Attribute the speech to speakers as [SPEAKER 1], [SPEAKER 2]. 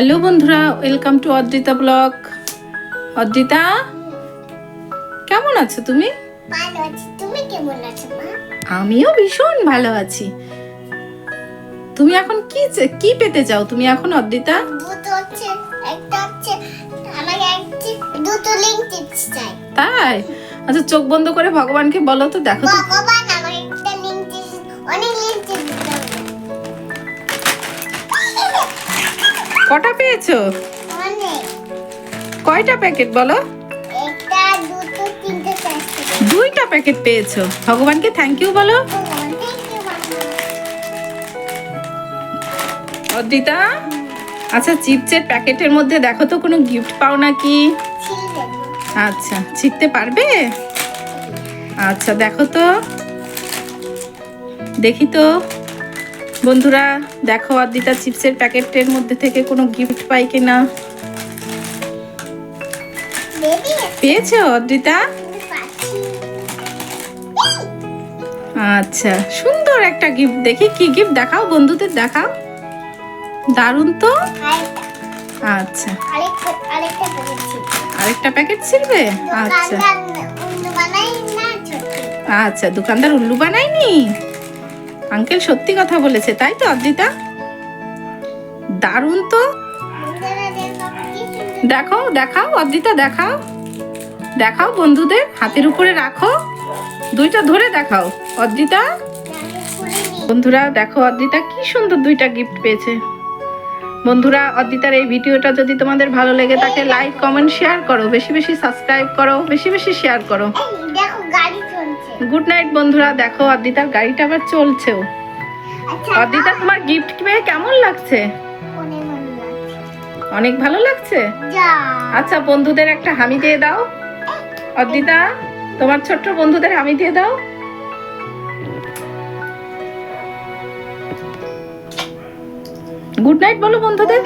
[SPEAKER 1] Hello বন্ধুরা welcome to Adrita blog Adrita কেমন আছো তুমি?
[SPEAKER 2] তুমি কেমন আছো
[SPEAKER 1] আমিও ভীষণ ভালো আছি। তুমি এখন কি কি পেতে চাও? তুমি এখন অদ্রিতা? তাই? আচ্ছা চোখ বন্ধ করে ভগবানকে বলো তো দেখো
[SPEAKER 2] ভগবান আমাকে একটা টিপস অনেক লিঙ্ক
[SPEAKER 1] কটা পেয়েছ? কয়টা প্যাকেট বলো? দুইটা প্যাকেট পেয়েছ। ভগবানকে থ্যাংক ইউ বলো। অদ্রিতা আচ্ছা চিপসের প্যাকেটের মধ্যে দেখো তো কোনো গিফট পাও নাকি? আচ্ছা ছিটতে পারবে? আচ্ছা দেখো তো। দেখি তো। বন্ধুরা দেখো অদ্রিতা চিপসের প্যাকেটের মধ্যে থেকে কোনো গিফট পাই কিনা? পেয়েছ অদ্রিতা আচ্ছা সুন্দর একটা গিফট দেখি কি গিফট দেখাও বন্ধুদের দেখাও। দারুণ তো? আচ্ছা।
[SPEAKER 2] আরেকটা
[SPEAKER 1] প্যাকেট ছিড়বে আচ্ছা। আচ্ছা দোকানদার উল্লু বানায়নি? আঙ্কেল সত্যি কথা বলেছে, তাই তো অদ্রিতা দারুণ তো।
[SPEAKER 2] দেখো
[SPEAKER 1] দেখাও অদ্রিতা দেখাও। দেখাও বন্ধুদের, হাতের উপরে রাখো। দুইটা ধরে দেখাও অদ্রিতা বন্ধুরা, দেখো অদ্রিতা কি সুন্দর দুইটা গিফট পেয়েছে। বন্ধুরা অদ্রিতার এই ভিডিওটা যদি তোমাদের ভালো লেগে থাকে লাইক কমেন্ট শেয়ার করো। বেশি বেশি সাবস্ক্রাইব করো, বেশি বেশি শেয়ার করো।
[SPEAKER 2] গুড
[SPEAKER 1] নাইট বন্ধুরা। দেখো অদ্রিতার গাড়িটা আবার চলছেও। অদিতা তোমার গিফট পেয়ে কেমন লাগছে? অনেক ভালো লাগছে। আচ্ছা বন্ধুদের একটা হামি দিয়ে দাও। অদ্রিতা তোমার ছোট্ট বন্ধুদের হামি দিয়ে দাও। গুড নাইট বলো বন্ধুদের।